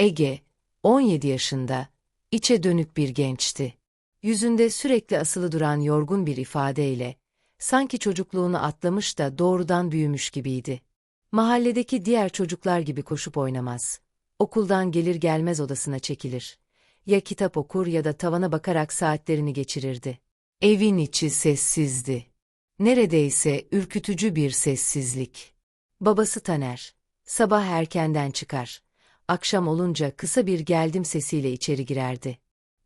Ege, 17 yaşında, içe dönük bir gençti. Yüzünde sürekli asılı duran yorgun bir ifadeyle, sanki çocukluğunu atlamış da doğrudan büyümüş gibiydi. Mahalledeki diğer çocuklar gibi koşup oynamaz. Okuldan gelir gelmez odasına çekilir. Ya kitap okur ya da tavana bakarak saatlerini geçirirdi. Evin içi sessizdi. Neredeyse ürkütücü bir sessizlik. Babası Taner, sabah erkenden çıkar. Akşam olunca kısa bir geldim sesiyle içeri girerdi.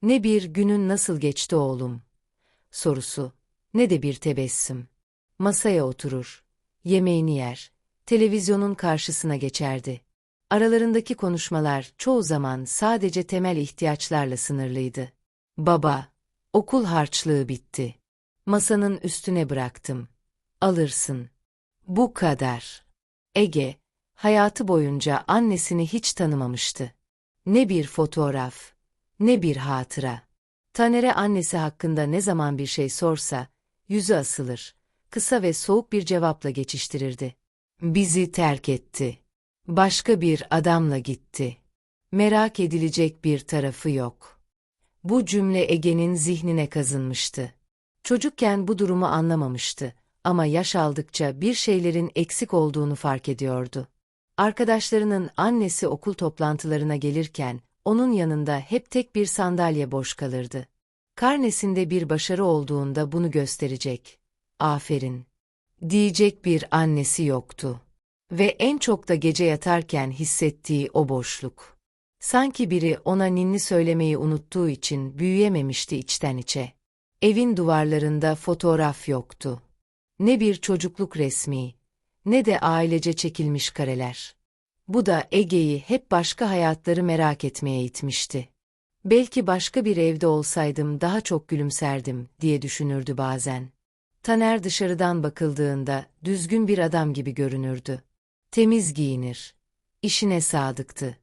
Ne bir günün nasıl geçti oğlum? Sorusu, ne de bir tebessüm. Masaya oturur, yemeğini yer, televizyonun karşısına geçerdi. Aralarındaki konuşmalar çoğu zaman sadece temel ihtiyaçlarla sınırlıydı. Baba, okul harçlığı bitti. Masanın üstüne bıraktım. Alırsın. Bu kadar. Ege, hayatı boyunca annesini hiç tanımamıştı. Ne bir fotoğraf, ne bir hatıra. Taner'e annesi hakkında ne zaman bir şey sorsa, yüzü asılır, kısa ve soğuk bir cevapla geçiştirirdi. Bizi terk etti. Başka bir adamla gitti. Merak edilecek bir tarafı yok. Bu cümle Ege'nin zihnine kazınmıştı. Çocukken bu durumu anlamamıştı ama yaş aldıkça bir şeylerin eksik olduğunu fark ediyordu. Arkadaşlarının annesi okul toplantılarına gelirken onun yanında hep tek bir sandalye boş kalırdı. Karnesinde bir başarı olduğunda bunu gösterecek. Aferin. Diyecek bir annesi yoktu. Ve en çok da gece yatarken hissettiği o boşluk. Sanki biri ona ninni söylemeyi unuttuğu için büyüyememişti içten içe. Evin duvarlarında fotoğraf yoktu. Ne bir çocukluk resmi, ne de ailece çekilmiş kareler. Bu da Ege'yi hep başka hayatları merak etmeye itmişti. Belki başka bir evde olsaydım daha çok gülümserdim diye düşünürdü bazen. Taner dışarıdan bakıldığında düzgün bir adam gibi görünürdü. Temiz giyinir. İşine sadıktı.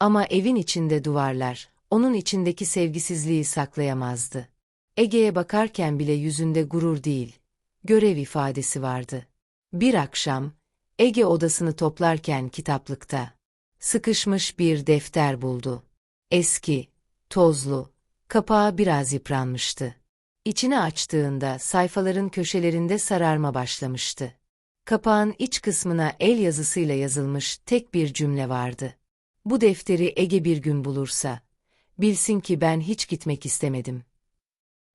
Ama evin içinde duvarlar, onun içindeki sevgisizliği saklayamazdı. Ege'ye bakarken bile yüzünde gurur değil, görev ifadesi vardı. Bir akşam, Ege odasını toplarken kitaplıkta, sıkışmış bir defter buldu. Eski, tozlu, kapağı biraz yıpranmıştı. İçini açtığında sayfaların köşelerinde sararma başlamıştı. Kapağın iç kısmına el yazısıyla yazılmış tek bir cümle vardı. Bu defteri Ege bir gün bulursa, bilsin ki ben hiç gitmek istemedim.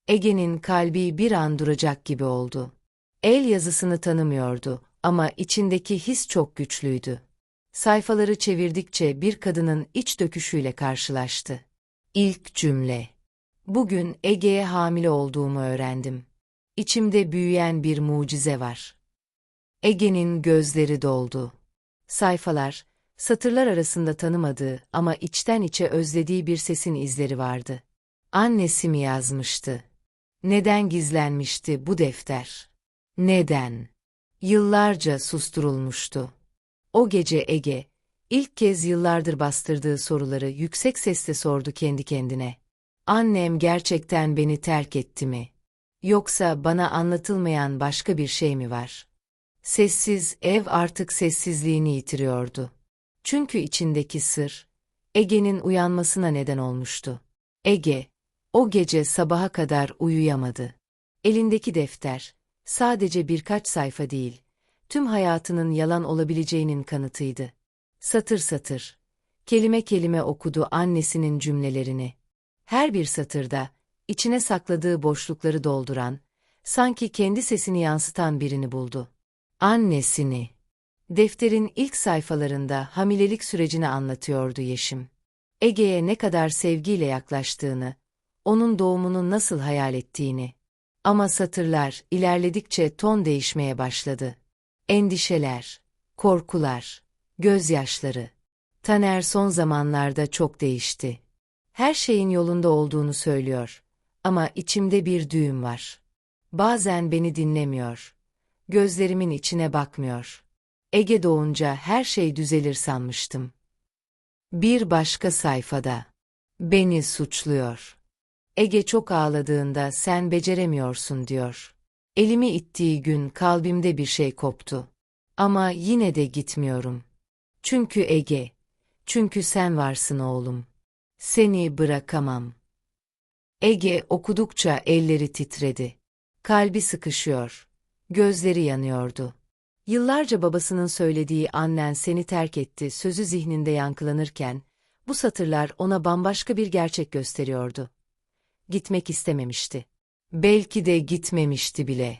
Ege'nin kalbi bir an duracak gibi oldu. El yazısını tanımıyordu ama içindeki his çok güçlüydü. Sayfaları çevirdikçe bir kadının iç döküşüyle karşılaştı. İlk cümle. Bugün Ege'ye hamile olduğumu öğrendim. İçimde büyüyen bir mucize var. Ege'nin gözleri doldu. Sayfalar, satırlar arasında tanımadığı ama içten içe özlediği bir sesin izleri vardı. Annesi mi yazmıştı? Neden gizlenmişti bu defter? Neden? Yıllarca susturulmuştu. O gece Ege, ilk kez yıllardır bastırdığı soruları yüksek sesle sordu kendi kendine. Annem gerçekten beni terk etti mi? Yoksa bana anlatılmayan başka bir şey mi var? Sessiz ev artık sessizliğini yitiriyordu. Çünkü içindeki sır, Ege'nin uyanmasına neden olmuştu. Ege, o gece sabaha kadar uyuyamadı. Elindeki defter, sadece birkaç sayfa değil, tüm hayatının yalan olabileceğinin kanıtıydı. Satır satır, kelime kelime okudu annesinin cümlelerini. Her bir satırda, içine sakladığı boşlukları dolduran, sanki kendi sesini yansıtan birini buldu. Annesini. Defterin ilk sayfalarında hamilelik sürecini anlatıyordu Yeşim. Ege'ye ne kadar sevgiyle yaklaştığını, onun doğumunu nasıl hayal ettiğini. Ama satırlar ilerledikçe ton değişmeye başladı. Endişeler, korkular, gözyaşları. Taner son zamanlarda çok değişti. Her şeyin yolunda olduğunu söylüyor. Ama içimde bir düğüm var. Bazen beni dinlemiyor. Gözlerimin içine bakmıyor. Ege doğunca her şey düzelir sanmıştım. Bir başka sayfada. Beni suçluyor. Ege çok ağladığında sen beceremiyorsun diyor. Elimi ittiği gün kalbimde bir şey koptu. Ama yine de gitmiyorum. Çünkü Ege, Çünkü sen varsın oğlum. Seni bırakamam. Ege okudukça elleri titredi. Kalbi sıkışıyor. Gözleri yanıyordu. Yıllarca babasının söylediği annen seni terk etti sözü zihninde yankılanırken, bu satırlar ona bambaşka bir gerçek gösteriyordu. Gitmek istememişti. Belki de gitmemişti bile.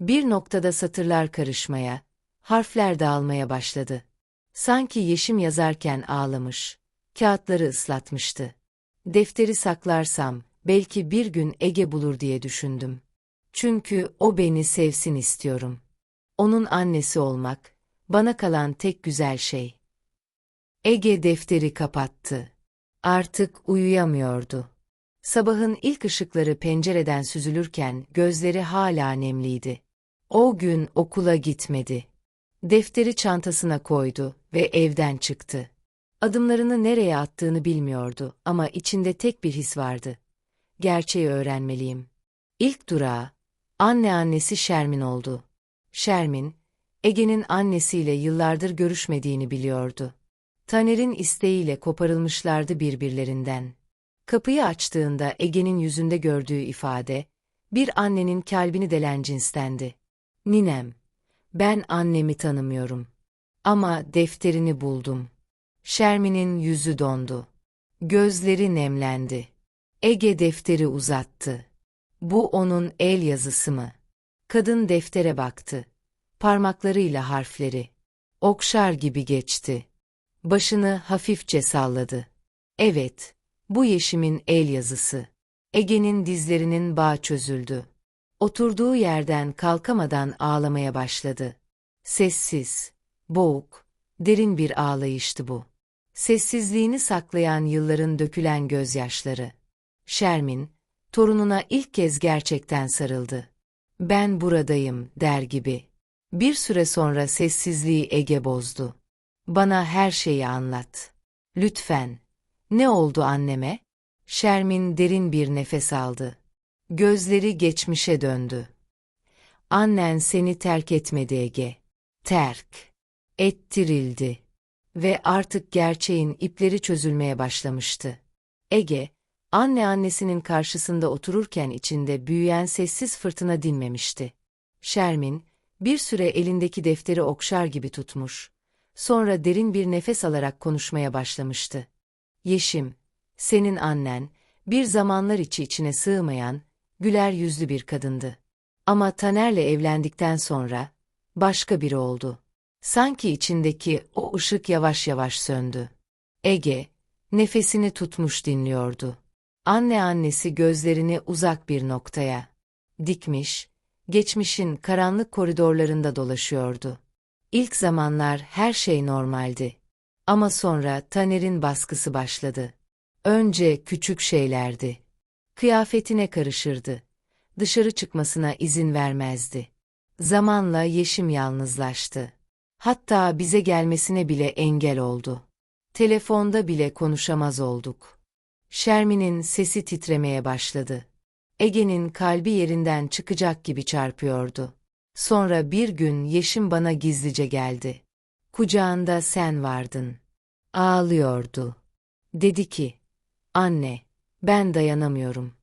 Bir noktada satırlar karışmaya, harfler dağılmaya başladı. Sanki Yeşim yazarken ağlamış, kağıtları ıslatmıştı. Defteri saklarsam, belki bir gün Ege bulur diye düşündüm. Çünkü o beni sevsin istiyorum. Onun annesi olmak, bana kalan tek güzel şey. Ege defteri kapattı. Artık uyuyamıyordu. Sabahın ilk ışıkları pencereden süzülürken gözleri hala nemliydi. O gün okula gitmedi. Defteri çantasına koydu ve evden çıktı. Adımlarını nereye attığını bilmiyordu ama içinde tek bir his vardı. Gerçeği öğrenmeliyim. İlk durağı, anne annesi Şermin oldu. Şermin, Ege'nin annesiyle yıllardır görüşmediğini biliyordu. Taner'in isteğiyle koparılmışlardı birbirlerinden. Kapıyı açtığında Ege'nin yüzünde gördüğü ifade, bir annenin kalbini delen cinstendi. Ninem, ben annemi tanımıyorum. Ama defterini buldum. Şermin'in yüzü dondu. Gözleri nemlendi. Ege defteri uzattı. Bu onun el yazısı mı? Kadın deftere baktı. Parmaklarıyla harfleri. Okşar gibi geçti. Başını hafifçe salladı. Evet, bu Yeşim'in el yazısı. Ege'nin dizlerinin bağ çözüldü. Oturduğu yerden kalkamadan ağlamaya başladı. Sessiz, boğuk, derin bir ağlayıştı bu. Sessizliğini saklayan yılların dökülen gözyaşları. Şermin, torununa ilk kez gerçekten sarıldı. Ben buradayım, der gibi. Bir süre sonra sessizliği Ege bozdu. Bana her şeyi anlat. Lütfen. Ne oldu anneme? Şermin derin bir nefes aldı. Gözleri geçmişe döndü. Annen seni terk etmedi Ege. Terk. Ettirildi. Ve artık gerçeğin ipleri çözülmeye başlamıştı. Ege, anne annesinin karşısında otururken içinde büyüyen sessiz fırtına dinmemişti. Şermin, bir süre elindeki defteri okşar gibi tutmuş, sonra derin bir nefes alarak konuşmaya başlamıştı. Yeşim, senin annen, bir zamanlar içi içine sığmayan, güler yüzlü bir kadındı. Ama Taner'le evlendikten sonra, başka biri oldu. Sanki içindeki o ışık yavaş yavaş söndü. Ege, nefesini tutmuş dinliyordu. Anne annesi gözlerini uzak bir noktaya dikmiş, geçmişin karanlık koridorlarında dolaşıyordu. İlk zamanlar her şey normaldi. Ama sonra Taner'in baskısı başladı. Önce küçük şeylerdi. Kıyafetine karışırdı. Dışarı çıkmasına izin vermezdi. Zamanla Yeşim yalnızlaştı. Hatta bize gelmesine bile engel oldu. Telefonda bile konuşamaz olduk. Şermin'in sesi titremeye başladı. Ege'nin kalbi yerinden çıkacak gibi çarpıyordu. Sonra bir gün Yeşim bana gizlice geldi. Kucağında sen vardın. Ağlıyordu. Dedi ki, anne, ben dayanamıyorum.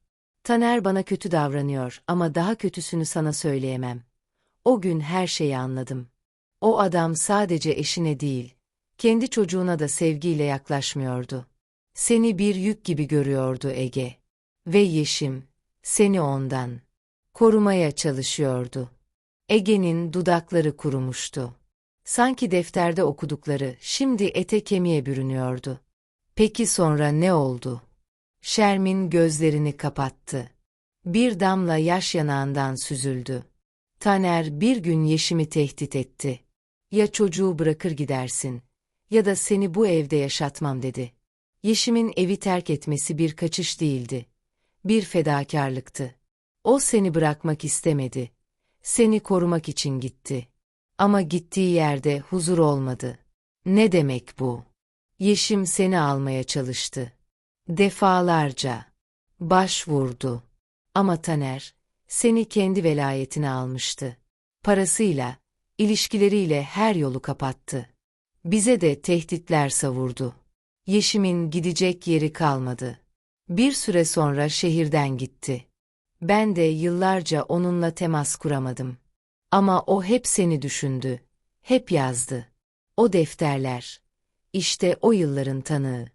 Taner bana kötü davranıyor ama daha kötüsünü sana söyleyemem. O gün her şeyi anladım. O adam sadece eşine değil, kendi çocuğuna da sevgiyle yaklaşmıyordu. Seni bir yük gibi görüyordu Ege. Ve Yeşim, seni ondan korumaya çalışıyordu. Ege'nin dudakları kurumuştu. Sanki defterde okudukları şimdi ete kemiğe bürünüyordu. Peki sonra ne oldu? Şermin gözlerini kapattı. Bir damla yaş yanağından süzüldü. Taner bir gün Yeşim'i tehdit etti. Ya çocuğu bırakır gidersin ya da seni bu evde yaşatmam dedi. Yeşim'in evi terk etmesi bir kaçış değildi. Bir fedakarlıktı. O seni bırakmak istemedi. Seni korumak için gitti. Ama gittiği yerde huzur olmadı. Ne demek bu? Yeşim seni almaya çalıştı. Defalarca. Başvurdu. Ama Taner, seni kendi velayetine almıştı. Parasıyla, ilişkileriyle her yolu kapattı. Bize de tehditler savurdu. Yeşim'in gidecek yeri kalmadı. Bir süre sonra şehirden gitti. Ben de yıllarca onunla temas kuramadım. Ama o hep seni düşündü. Hep yazdı. O defterler. İşte o yılların tanığı.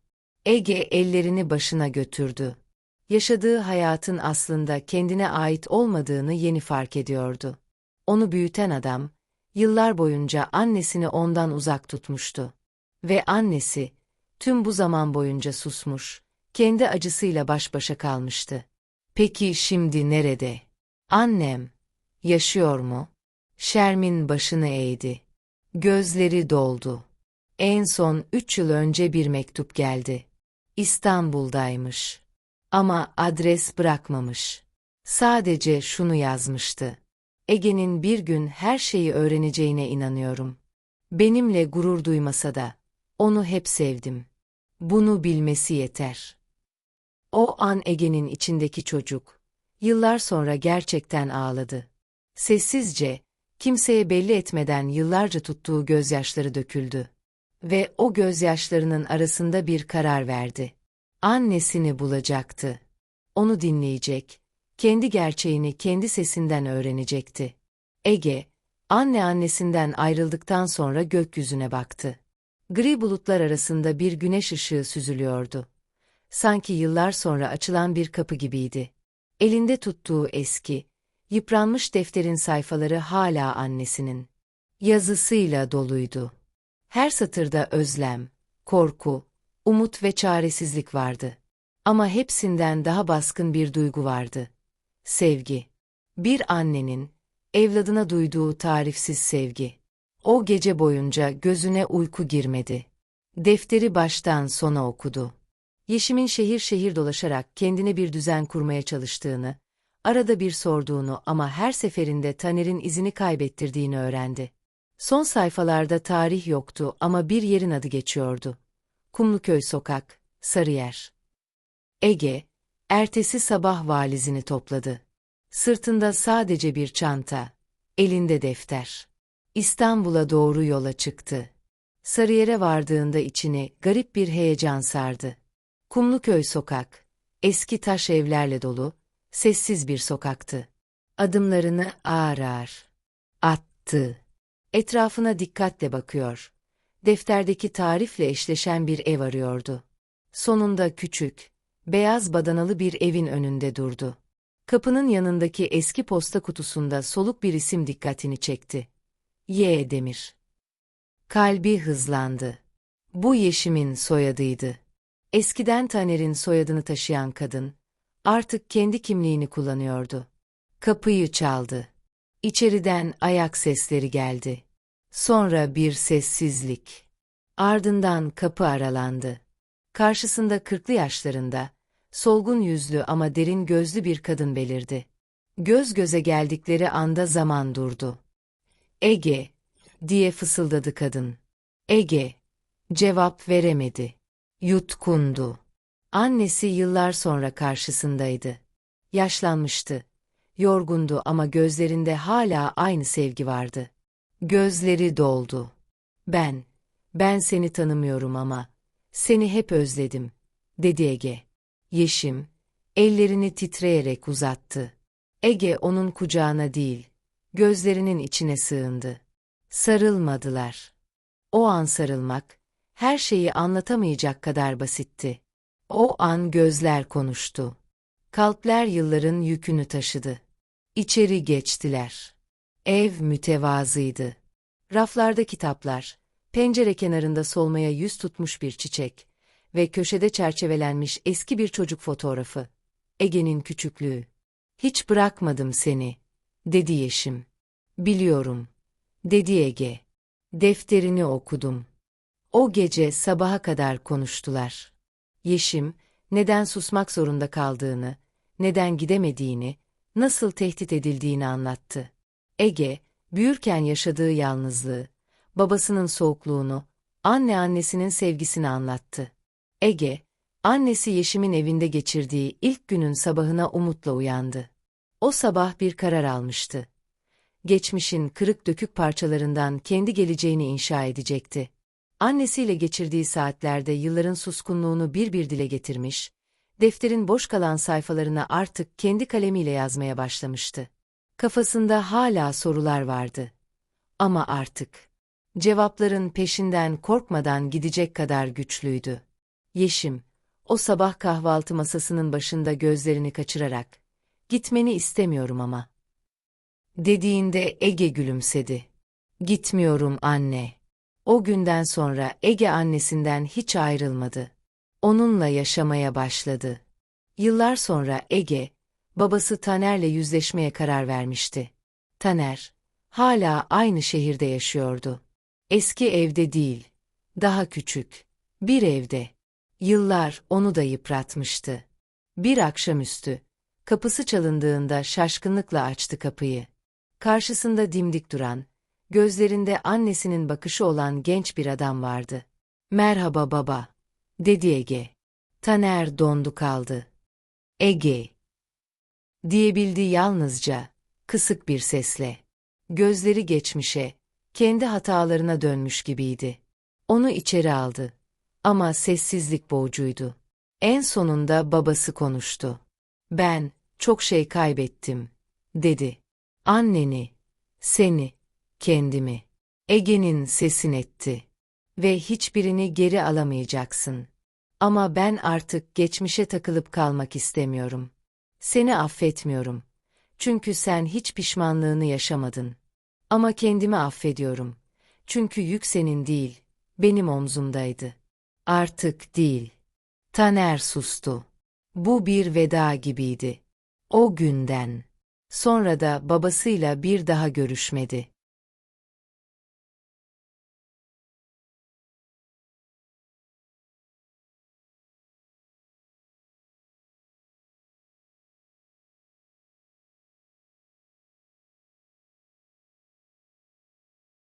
Ege ellerini başına götürdü. Yaşadığı hayatın aslında kendine ait olmadığını yeni fark ediyordu. Onu büyüten adam, yıllar boyunca annesini ondan uzak tutmuştu. Ve annesi, tüm bu zaman boyunca susmuş, kendi acısıyla baş başa kalmıştı. Peki şimdi nerede? Annem, yaşıyor mu? Şermin başını eğdi. Gözleri doldu. En son üç yıl önce bir mektup geldi. İstanbul'daymış. Ama adres bırakmamış. Sadece şunu yazmıştı. Ege'nin bir gün her şeyi öğreneceğine inanıyorum. Benimle gurur duymasa da, onu hep sevdim. Bunu bilmesi yeter. O an Ege'nin içindeki çocuk, yıllar sonra gerçekten ağladı. Sessizce, kimseye belli etmeden yıllarca tuttuğu gözyaşları döküldü. Ve o gözyaşlarının arasında bir karar verdi. Annesini bulacaktı. Onu dinleyecek, kendi gerçeğini kendi sesinden öğrenecekti. Ege, anne annesinden ayrıldıktan sonra gökyüzüne baktı. Gri bulutlar arasında bir güneş ışığı süzülüyordu. Sanki yıllar sonra açılan bir kapı gibiydi. Elinde tuttuğu eski, yıpranmış defterin sayfaları hala annesinin. Yazısıyla doluydu. Her satırda özlem, korku, umut ve çaresizlik vardı. Ama hepsinden daha baskın bir duygu vardı. Sevgi. Bir annenin, evladına duyduğu tarifsiz sevgi. O gece boyunca gözüne uyku girmedi. Defteri baştan sona okudu. Yeşim'in şehir şehir dolaşarak kendine bir düzen kurmaya çalıştığını, arada bir sorduğunu ama her seferinde Taner'in izini kaybettirdiğini öğrendi. Son sayfalarda tarih yoktu ama bir yerin adı geçiyordu. Kumluköy Sokak, Sarıyer. Ege, ertesi sabah valizini topladı. Sırtında sadece bir çanta, elinde defter. İstanbul'a doğru yola çıktı. Sarıyer'e vardığında içini garip bir heyecan sardı. Kumluköy sokak, eski taş evlerle dolu, sessiz bir sokaktı. Adımlarını ağır ağır attı. Etrafına dikkatle bakıyor. Defterdeki tarifle eşleşen bir ev arıyordu. Sonunda küçük, beyaz badanalı bir evin önünde durdu. Kapının yanındaki eski posta kutusunda soluk bir isim dikkatini çekti. Y. Demir. Kalbi hızlandı. Bu Yeşim'in soyadıydı. Eskiden Taner'in soyadını taşıyan kadın, artık kendi kimliğini kullanıyordu. Kapıyı çaldı. İçeriden ayak sesleri geldi. Sonra bir sessizlik. Ardından kapı aralandı. Karşısında kırklı yaşlarında, solgun yüzlü ama derin gözlü bir kadın belirdi. Göz göze geldikleri anda zaman durdu. Ege, diye fısıldadı kadın. Ege, cevap veremedi. Yutkundu. Annesi yıllar sonra karşısındaydı. Yaşlanmıştı. Yorgundu ama gözlerinde hala aynı sevgi vardı. Gözleri doldu. Ben, ben seni tanımıyorum ama, seni hep özledim, dedi Ege. Yeşim, ellerini titreyerek uzattı. Ege onun kucağına değil, gözlerinin içine sığındı. Sarılmadılar. O an sarılmak, her şeyi anlatamayacak kadar basitti. O an gözler konuştu. Kalpler yılların yükünü taşıdı. İçeri geçtiler. Ev mütevazıydı. Raflarda kitaplar, pencere kenarında solmaya yüz tutmuş bir çiçek ve köşede çerçevelenmiş eski bir çocuk fotoğrafı. Ege'nin küçüklüğü. Hiç bırakmadım seni, dedi Yeşim. Biliyorum, dedi Ege. Defterini okudum. O gece sabaha kadar konuştular. Yeşim, neden susmak zorunda kaldığını, neden gidemediğini, nasıl tehdit edildiğini anlattı. Ege, büyürken yaşadığı yalnızlığı, babasının soğukluğunu, anne annesinin sevgisini anlattı. Ege, annesi Yeşim'in evinde geçirdiği ilk günün sabahına umutla uyandı. O sabah bir karar almıştı. Geçmişin kırık dökük parçalarından kendi geleceğini inşa edecekti. Annesiyle geçirdiği saatlerde yılların suskunluğunu bir bir dile getirmiş, defterin boş kalan sayfalarına artık kendi kalemiyle yazmaya başlamıştı. Kafasında hala sorular vardı. Ama artık cevapların peşinden korkmadan gidecek kadar güçlüydü. Yeşim, o sabah kahvaltı masasının başında gözlerini kaçırarak, gitmeni istemiyorum ama. Dediğinde Ege gülümsedi. Gitmiyorum anne. O günden sonra Ege annesinden hiç ayrılmadı. Onunla yaşamaya başladı. Yıllar sonra Ege, babası Taner'le yüzleşmeye karar vermişti. Taner, hala aynı şehirde yaşıyordu. Eski evde değil, daha küçük, bir evde. Yıllar onu da yıpratmıştı. Bir akşamüstü, kapısı çalındığında şaşkınlıkla açtı kapıyı. Karşısında dimdik duran, gözlerinde annesinin bakışı olan genç bir adam vardı. Merhaba baba, dedi Ege. Taner dondu kaldı. Ege, diyebildi yalnızca, kısık bir sesle. Gözleri geçmişe, kendi hatalarına dönmüş gibiydi. Onu içeri aldı. Ama sessizlik boğucuydu. En sonunda babası konuştu. Ben, çok şey kaybettim, dedi. Anneni, seni, kendimi. Ege'nin sesin etti. Ve hiçbirini geri alamayacaksın. Ama ben artık geçmişe takılıp kalmak istemiyorum. Seni affetmiyorum. Çünkü sen hiç pişmanlığını yaşamadın. Ama kendimi affediyorum. Çünkü yük senin değil, benim omzumdaydı. Artık değil. Taner sustu. Bu bir veda gibiydi. O günden. Sonra da babasıyla bir daha görüşmedi.